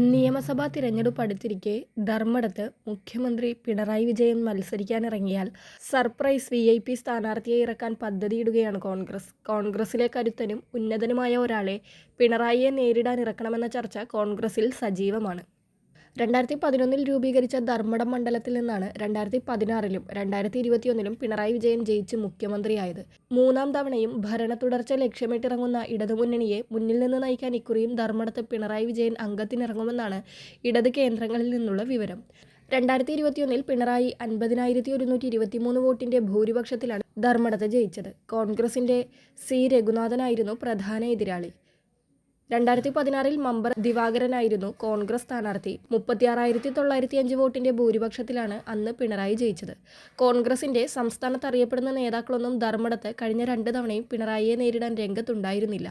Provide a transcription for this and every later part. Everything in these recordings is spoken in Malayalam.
നിയമസഭാ തിരഞ്ഞെടുപ്പ് അടുത്തിരിക്കെ ധർമ്മടത്ത് മുഖ്യമന്ത്രി പിണറായി വിജയൻ മത്സരിക്കാനിറങ്ങിയാൽ സർപ്രൈസ് വി ഐ പി സ്ഥാനാർത്ഥിയെ ഇറക്കാൻ പദ്ധതിയിടുകയാണ് കോൺഗ്രസ്. കോൺഗ്രസിലെ കരുത്തനും ഉന്നതനുമായ ഒരാളെ പിണറായിയെ നേരിടാൻ ഇറക്കണമെന്ന ചർച്ച കോൺഗ്രസിൽ സജീവമാണ്. രണ്ടായിരത്തി പതിനൊന്നിൽ രൂപീകരിച്ച ധർമ്മടം മണ്ഡലത്തിൽ നിന്നാണ് രണ്ടായിരത്തി പതിനാറിലും രണ്ടായിരത്തി ഇരുപത്തിയൊന്നിലും പിണറായി വിജയൻ ജയിച്ച് മുഖ്യമന്ത്രിയായത്. മൂന്നാം തവണയും ഭരണ തുടർച്ച ലക്ഷ്യമിട്ടിറങ്ങുന്ന ഇടതുമുന്നണിയെ മുന്നിൽ നിന്ന് നയിക്കാൻ ഇക്കുറിയും ധർമ്മടത്ത് പിണറായി വിജയൻ അംഗത്തിനിറങ്ങുമെന്നാണ് ഇടത് കേന്ദ്രങ്ങളിൽ നിന്നുള്ള വിവരം. രണ്ടായിരത്തി ഇരുപത്തിയൊന്നിൽ പിണറായി അൻപതിനായിരത്തി ഒരുന്നൂറ്റി ഇരുപത്തിമൂന്ന് വോട്ടിന്റെ ഭൂരിപക്ഷത്തിലാണ് ധർമ്മടത്ത് ജയിച്ചത്. കോൺഗ്രസിന്റെ സി. രഘുനാഥനായിരുന്നു പ്രധാന എതിരാളി. രണ്ടായിരത്തി പതിനാറിൽ മമ്പർ ദിവാകരനായിരുന്നു കോൺഗ്രസ് സ്ഥാനാർത്ഥി. മുപ്പത്തിയാറായിരത്തി തൊള്ളായിരത്തി അഞ്ച് വോട്ടിന്റെ ഭൂരിപക്ഷത്തിലാണ് അന്ന് പിണറായി ജയിച്ചത്. കോൺഗ്രസിന്റെ സംസ്ഥാനത്ത് അറിയപ്പെടുന്ന നേതാക്കളൊന്നും ധർമ്മടത്ത് കഴിഞ്ഞ രണ്ട് തവണയും പിണറായിയെ നേരിടാൻ രംഗത്തുണ്ടായിരുന്നില്ല.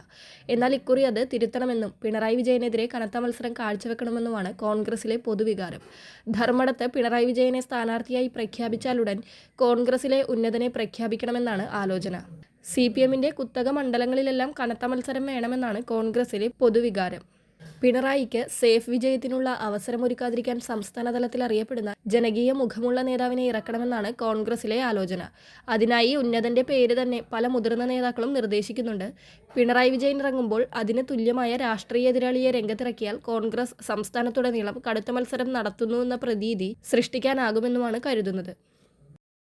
എന്നാൽ ഇക്കുറി അത് തിരുത്തണമെന്നും പിണറായി വിജയനെതിരെ കനത്ത മത്സരം കാഴ്ചവെക്കണമെന്നുമാണ് കോൺഗ്രസിലെ പൊതുവികാരം. ധർമ്മടത്ത് പിണറായി വിജയനെ സ്ഥാനാർത്ഥിയായി പ്രഖ്യാപിച്ചാലുടൻ കോൺഗ്രസിലെ ഉന്നതനെ പ്രഖ്യാപിക്കണമെന്നാണ് ആലോചന. സി പി എമ്മിന്റെ കുത്തക മണ്ഡലങ്ങളിലെല്ലാം കനത്ത മത്സരം വേണമെന്നാണ് കോൺഗ്രസിലെ പൊതുവികാരം. പിണറായിക്ക് സേഫ് വിജയത്തിനുള്ള അവസരമൊരുക്കാതിരിക്കാൻ സംസ്ഥാന തലത്തിൽ അറിയപ്പെടുന്ന ജനകീയ മുഖമുള്ള നേതാവിനെ ഇറക്കണമെന്നാണ് കോൺഗ്രസിലെ ആലോചന. അതിനായി ഉന്നതന്റെ പേര് തന്നെ പല മുതിർന്ന നേതാക്കളും നിർദ്ദേശിക്കുന്നുണ്ട്. പിണറായി വിജയൻ ഇറങ്ങുമ്പോൾ അതിന് തുല്യമായ രാഷ്ട്രീയ എതിരാളിയെ രംഗത്തിറക്കിയാൽ കോൺഗ്രസ് സംസ്ഥാനത്തുടനീളം കടുത്ത മത്സരം നടത്തുന്നുവെന്ന പ്രതീതി സൃഷ്ടിക്കാനാകുമെന്നുമാണ് കരുതുന്നത്.